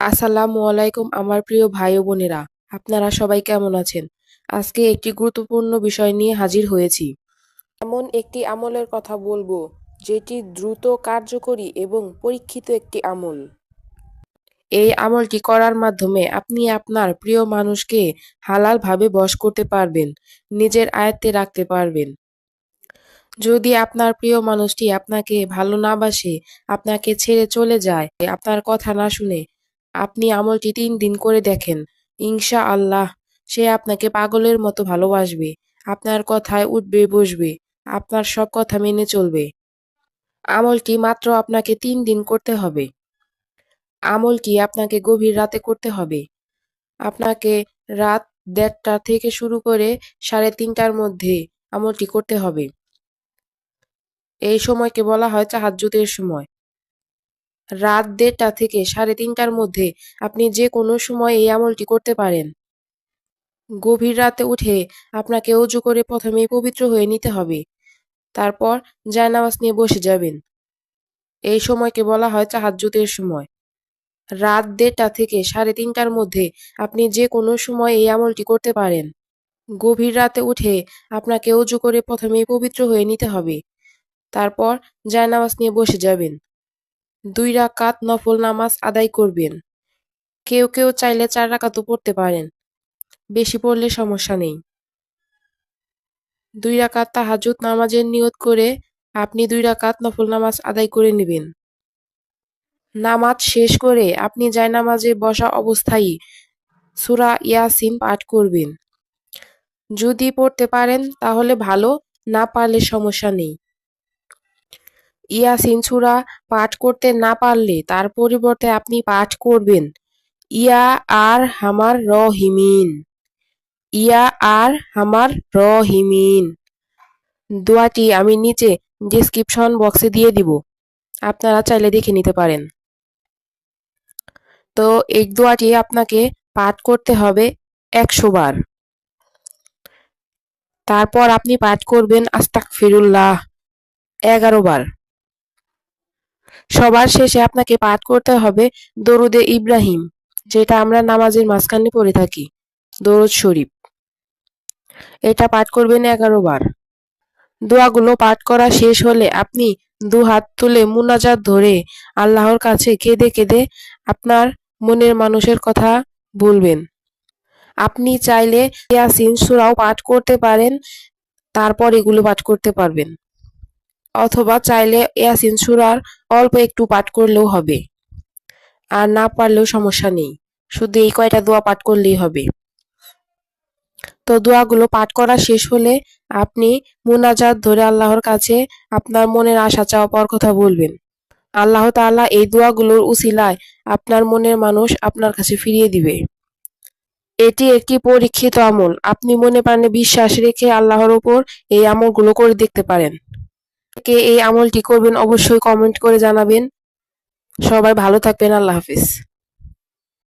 আসসালামু আলাইকুম আমার প্রিয় ভাই ও বোনেরা। আপনারা সবাই কেমন আছেন? আজকে একটি গুরুত্বপূর্ণ বিষয় নিয়ে হাজির হয়েছি। এমন একটি আমলের কথা বলব, যেটি দ্রুত কার্যকরী এবং পরীক্ষিত একটি আমল। এই আমলটি করার মাধ্যমে আপনি আপনার প্রিয় মানুষকে হালালভাবে বশ করতে পারবেন, নিজের আয়ত্তে রাখতে পারবেন। যদি আপনার প্রিয় মানুষটি আপনাকে ভালো না বাসে, আপনাকে ছেড়ে চলে যায়, আপনার কথা না শুনে আপনি আমলটি তিন দিন করে দেখেন। ইনশা আল্লাহ সে আপনাকে পাগলের মতো ভালোবাসবে। আপনার কথায় উঠবে, বসবে। আপনার সব কথা মেনে চলবে। আমলটি মাত্র আপনাকে তিন দিন করতে হবে। আমলটি আপনাকে গভীর রাতে করতে হবে। আপনাকে রাত দেড়টা থেকে শুরু করে সাড়ে তিনটার মধ্যে আমলটি করতে হবে। এই সময়কে বলা হয় চাহাজ্জুদের সময়। রাত দেড়টা থেকে সাড়ে তিনটার মধ্যে আপনি যে কোনো সময় এই আমলটি করতে পারেন। গভীর রাতে উঠে আপনাকে অজু করে প্রথমেই পবিত্র হয়ে নিতে হবে। তারপর জায়নামাজ নিয়ে বসে যাবেন। এই সময়কে বলা হয় চাহাজ্জুদের সময়। রাত দেড়টা থেকে সাড়ে তিনটার মধ্যে আপনি যে কোনো সময় এই আমলটি করতে পারেন। গভীর রাতে উঠে আপনাকে অজু করে প্রথমেই পবিত্র হয়ে নিতে হবে। তারপর জায়নামাজ নিয়ে বসে যাবেন। দুই রাকাত নফল নামাজ আদায় করবেন। কেউ কেউ চাইলে চার রাকাতও পড়তে পারেন। বেশি পড়লে সমস্যা নেই। দুই রাকাত তাহাজুদ নামাজের নিয়ত করে আপনি দুই রাকাত নফল নামাজ আদায় করে নেবেন। নামাজ শেষ করে আপনি জায়নামাজে বসা অবস্থায় সুরা ইয়াসিন পাঠ করবেন। যদি পড়তে পারেন তাহলে ভালো, না পারলে সমস্যা নেই। ইয়াসিন সুরা পাঠ করতে না পারলে তার পরিবর্তে আপনি পাঠ করবেন। ইয়া আর হামার রহিমিন। ইয়া আর হামার রহিমিন। দোয়াটি আমি নিচে ডিসক্রিপশন বক্সে দিয়ে দিব। আপনারা চাইলে দেখে নিতে পারেন। তো এই দোয়াটি আপনাকে পাঠ করতে হবে একশো বার। তারপর আপনি পাঠ করবেন আস্তাক ফিরুল্লাহ এগারো বার। সবার শেষে আপনাকে পাঠ করতে হবে দরুদে ইব্রাহিম, যেটা আমরা নামাজের মাঝখানে পড়ে থাকি, দরুদ শরীফ। এটা পাঠ করবেন এগারো বার। দোয়াগুলো পাঠ করা শেষ হলে আপনি দু হাত তুলে মুনাজাত ধরে আল্লাহর কাছে কেঁদে কেঁদে আপনার মনের মানুষের কথা বলবেন। আপনি চাইলে ইয়াসিন সুরাও পাঠ করতে পারেন, তারপর এগুলো পাঠ করতে পারবেন। অথবা চাইলে ইয়াসিন সুরার অল্প একটু পাঠ করলেও হবে। আর না পারলেও সমস্যা নেই। শুধু এই কয়টা দোয়া পাঠ করলেই হবে। তো দোয়াগুলো পাঠ করা শেষ হলে আপনি মোনাজাত ধরে আল্লাহর কাছে আপনার মনের আশা চাওয়া পাওয়ার কথা বলবেন। আল্লাহ তাআলা এই দোয়াগুলোর উসিলায় আপনার মনের মানুষ আপনার কাছে ফিরিয়ে দিবে। এটি একটি পরীক্ষিত আমল। আপনি মনে প্রাণে বিশ্বাস রেখে আল্লাহর ওপর এই আমলগুলো করে দেখতে পারেন। কে এই আমলটি করবেন অবশ্যই কমেন্ট করে জানাবেন। সবাই ভালো থাকবেন আল্লাহ হাফিজ।